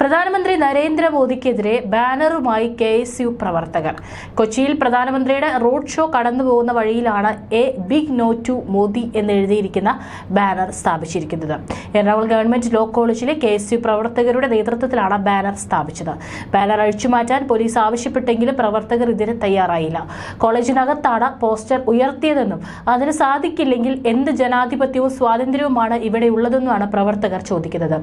പ്രധാനമന്ത്രി നരേന്ദ്രമോദിക്കെതിരെ ബാനറുമായി കെ എസ് യു പ്രവർത്തകർ. കൊച്ചിയിൽ പ്രധാനമന്ത്രിയുടെ റോഡ് ഷോ കടന്നുപോകുന്ന വഴിയിലാണ് a big no to Modi എന്നെഴുതിയിരിക്കുന്ന banner സ്ഥാപിച്ചിരിക്കുന്നത്. എറണാകുളം ഗവൺമെന്റ് ലോ കോളേജിലെ കെ എസ് യു പ്രവർത്തകരുടെ നേതൃത്വത്തിലാണ് ബാനർ സ്ഥാപിച്ചത്. ബാനർ അഴിച്ചുമാറ്റാൻ പോലീസ് ആവശ്യപ്പെട്ടെങ്കിലും പ്രവർത്തകർ ഇതിന് തയ്യാറായില്ല. കോളേജിനകത്താണ് പോസ്റ്റർ ഉയർത്തിയതെന്നും അതിന് സാധിക്കില്ലെങ്കിൽ എന്ത് ജനാധിപത്യവും സ്വാതന്ത്ര്യവുമാണ് ഇവിടെ ഉള്ളതെന്നുമാണ് പ്രവർത്തകർ ചോദിക്കുന്നത്.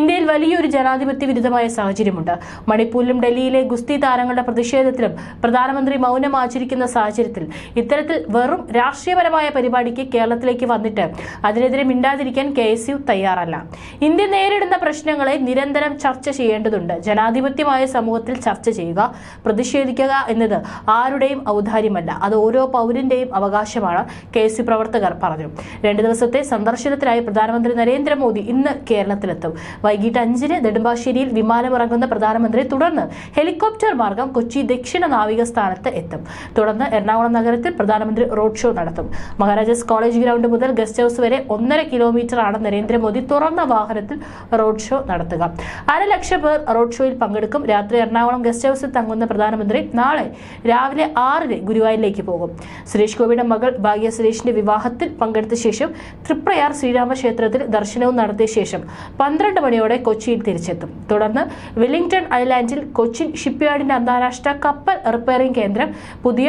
ഇന്ത്യയിൽ വലിയൊരു ജനാധിപത്യ വിരുദ്ധമായ സാഹചര്യമുണ്ട്. മണിപ്പൂരിലും ഡൽഹിയിലെ ഗുസ്തി താരങ്ങളുടെ പ്രതിഷേധത്തിലും പ്രധാനമന്ത്രി മൗനം ആചരിക്കുന്ന സാഹചര്യത്തിൽ ഇത്തരത്തിൽ വെറും രാഷ്ട്രീയപരമായ പരിപാടിക്ക് കേരളത്തിലേക്ക് വന്നിട്ട് അതിനെതിരെ മിണ്ടാതിരിക്കാൻ കെ തയ്യാറല്ല. ഇന്ത്യ നേരിടുന്ന പ്രശ്നങ്ങളെ നിരന്തരം ചർച്ച ചെയ്യേണ്ടതുണ്ട്. ജനാധിപത്യമായ സമൂഹത്തിൽ ചർച്ച ചെയ്യുക പ്രതിഷേധിക്കുക എന്നത് ആരുടെയും ഔദാര്യമല്ല. അത് ഓരോ പൗരന്റെയും അവകാശമാണ് കെ എസ് പ്രവർത്തകർ പറഞ്ഞു. രണ്ടു ദിവസത്തെ സന്ദർശനത്തിനായി പ്രധാനമന്ത്രി നരേന്ദ്രമോദി ഇന്ന് കേരളത്തിലെത്തും. വൈകിട്ട് അഞ്ചിന് നെടുമ്പാശ്ശേരിയിൽ വിമാനമിറങ്ങുന്ന പ്രധാനമന്ത്രി തുടർന്ന് ഹെലികോപ്റ്റർ മാർഗം കൊച്ചി ദക്ഷിണ നാവിക സ്ഥാനത്ത് എത്തും. തുടർന്ന് എറണാകുളം നഗരത്തിൽ പ്രധാനമന്ത്രി റോഡ് ഷോ നടത്തും. മഹാരാജാസ് കോളേജ് ഗ്രൗണ്ട് മുതൽ ഗസ്റ്റ് ഹൌസ് വരെ ഒന്നര കിലോമീറ്റർ ആണ് നരേന്ദ്രമോദി തുറന്ന വാഹനത്തിൽ റോഡ് ഷോ നടത്തുക. അരലക്ഷം പേർ റോഡ് ഷോയിൽ പങ്കെടുക്കും. രാത്രി എറണാകുളം ഗസ്റ്റ് ഹൌസിൽ തങ്ങുന്ന പ്രധാനമന്ത്രി നാളെ രാവിലെ ആറിന് ഗുരുവായൂരിലേക്ക് പോകും. സുരേഷ് ഗോപിയുടെ മകൾ ഭാഗ്യ സുരേഷിന്റെ വിവാഹത്തിൽ പങ്കെടുത്ത ശേഷം തൃപ്രയാർ ശ്രീരാമക്ഷേത്രത്തിൽ ദർശനവും നടത്തിയ ശേഷം പന്ത്രണ്ട് മണിയോടെ കൊച്ചിയിൽ തിരിച്ചെത്തും. തുടർന്ന് വെല്ലിംഗ്ടൺ ഐലാൻഡിൽ കൊച്ചിൻ ഷിപ്പ്യാർഡിന്റെ അന്താരാഷ്ട്ര കപ്പൽ റിപ്പയറിംഗ് കേന്ദ്രം പുതിയ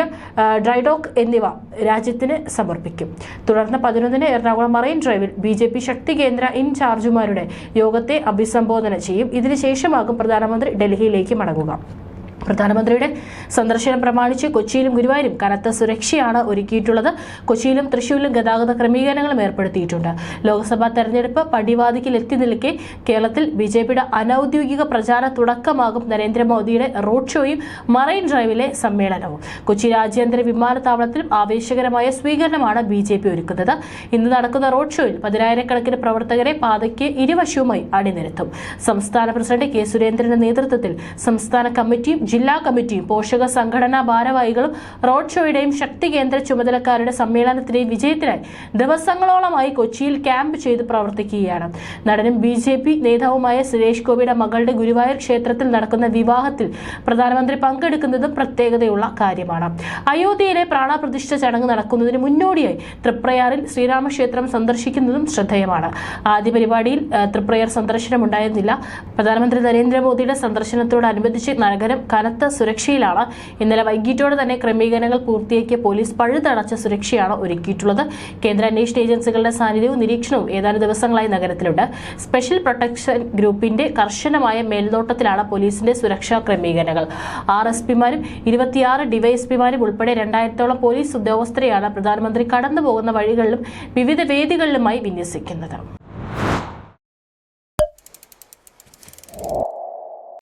ഡ്രൈഡോക്ക് എന്നിവ രാജ്യത്തിന് സമർപ്പിക്കും. തുടർന്ന് പതിനൊന്നിന് എറണാകുളം മറൈൻ ഡ്രൈവിൽ ബി ജെ പി ശക്തി കേന്ദ്ര ഇൻചാർജുമാരുടെ യോഗത്തെ അഭിസംബോധന ചെയ്യും. ഇതിനുശേഷമാകും പ്രധാനമന്ത്രി ഡൽഹിയിലേക്ക് മടങ്ങുക. പ്രധാനമന്ത്രിയുടെ സന്ദർശനം പ്രമാണിച്ച് കൊച്ചിയിലും ഗുരുവായൂരും കനത്ത സുരക്ഷയാണ് ഒരുക്കിയിട്ടുള്ളത്. കൊച്ചിയിലും തൃശൂരിലും ഗതാഗത ക്രമീകരണങ്ങളും ഏർപ്പെടുത്തിയിട്ടുണ്ട്. ലോക്സഭാ തെരഞ്ഞെടുപ്പ് പടിവാതിക്കിൽ എത്തി നിൽക്കെ കേരളത്തിൽ ബി ജെ പിയുടെ അനൌദ്യോഗിക പ്രചാര തുടക്കമാകും നരേന്ദ്രമോദിയുടെ റോഡ് ഷോയും മറൈൻ ഡ്രൈവിലെ സമ്മേളനവും. കൊച്ചി രാജ്യാന്തര വിമാനത്താവളത്തിലും ആവേശകരമായ സ്വീകരണമാണ് ബി ജെ പി ഒരുക്കുന്നത്. ഇന്ന് നടക്കുന്ന റോഡ് ഷോയിൽ പതിനായിരക്കണക്കിന് പ്രവർത്തകരെ പാതയ്ക്ക് ഇരുവശവുമായി അണിനിരത്തും. സംസ്ഥാന പ്രസിഡന്റ് കെ സുരേന്ദ്രന്റെ നേതൃത്വത്തിൽ സംസ്ഥാന കമ്മിറ്റിയും ജില്ലാ കമ്മിറ്റിയും പോഷക സംഘടനാ ഭാരവാഹികളും റോഡ് ഷോയുടെയും ശക്തി കേന്ദ്ര ചുമതലക്കാരുടെ സമ്മേളനത്തിന്റെയും വിജയത്തിനായി ദിവസങ്ങളോളമായി കൊച്ചിയിൽ ക്യാമ്പ് ചെയ്ത് പ്രവർത്തിക്കുകയാണ്. നടനും ബി ജെ പി നേതാവുമായ സുരേഷ് ഗോപിയുടെ മകളുടെ ഗുരുവായൂർ ക്ഷേത്രത്തിൽ നടക്കുന്ന വിവാഹത്തിൽ പ്രധാനമന്ത്രി പങ്കെടുക്കുന്നതും പ്രത്യേകതയുള്ള കാര്യമാണ്. അയോധ്യയിലെ പ്രാണപ്രതിഷ്ഠ ചടങ്ങ് നടക്കുന്നതിന് മുന്നോടിയായി തൃപ്രയാറിൽ ശ്രീരാമക്ഷേത്രം സന്ദർശിക്കുന്നതും ശ്രദ്ധേയമാണ്. ആദ്യ പരിപാടിയിൽ തൃപ്രയാർ സന്ദർശനം ഉണ്ടായിരുന്നില്ല പ്രധാനമന്ത്രി നരേന്ദ്രമോദിയുടെ സന്ദർശനത്തോടനുബന്ധിച്ച് നഗരം കനത്ത സുരക്ഷയിലാണ്. ഇന്നലെ വൈകിട്ടോടെ തന്നെ ക്രമീകരണങ്ങൾ പൂർത്തിയാക്കിയ പോലീസ് പഴുതടച്ച സുരക്ഷയാണ് ഒരുക്കിയിട്ടുള്ളത്. കേന്ദ്ര അന്വേഷണ ഏജൻസികളുടെ സാന്നിധ്യവും നിരീക്ഷണവും ഏതാനും ദിവസങ്ങളായി നഗരത്തിലുണ്ട്. സ്പെഷ്യൽ പ്രൊട്ടക്ഷൻ ഗ്രൂപ്പിന്റെ കർശനമായ മേൽനോട്ടത്തിലാണ് പോലീസിന്റെ സുരക്ഷാ ക്രമീകരണങ്ങൾ. ആർ എസ് പിമാരും ഇരുപത്തിയാറ് ഡിവൈഎസ്പിമാരും ഉൾപ്പെടെ രണ്ടായിരത്തോളം പോലീസ് ഉദ്യോഗസ്ഥരെയാണ് പ്രധാനമന്ത്രി കടന്നുപോകുന്ന വഴികളിലും വിവിധ വേദികളിലുമായി വിന്യസിക്കുന്നത്.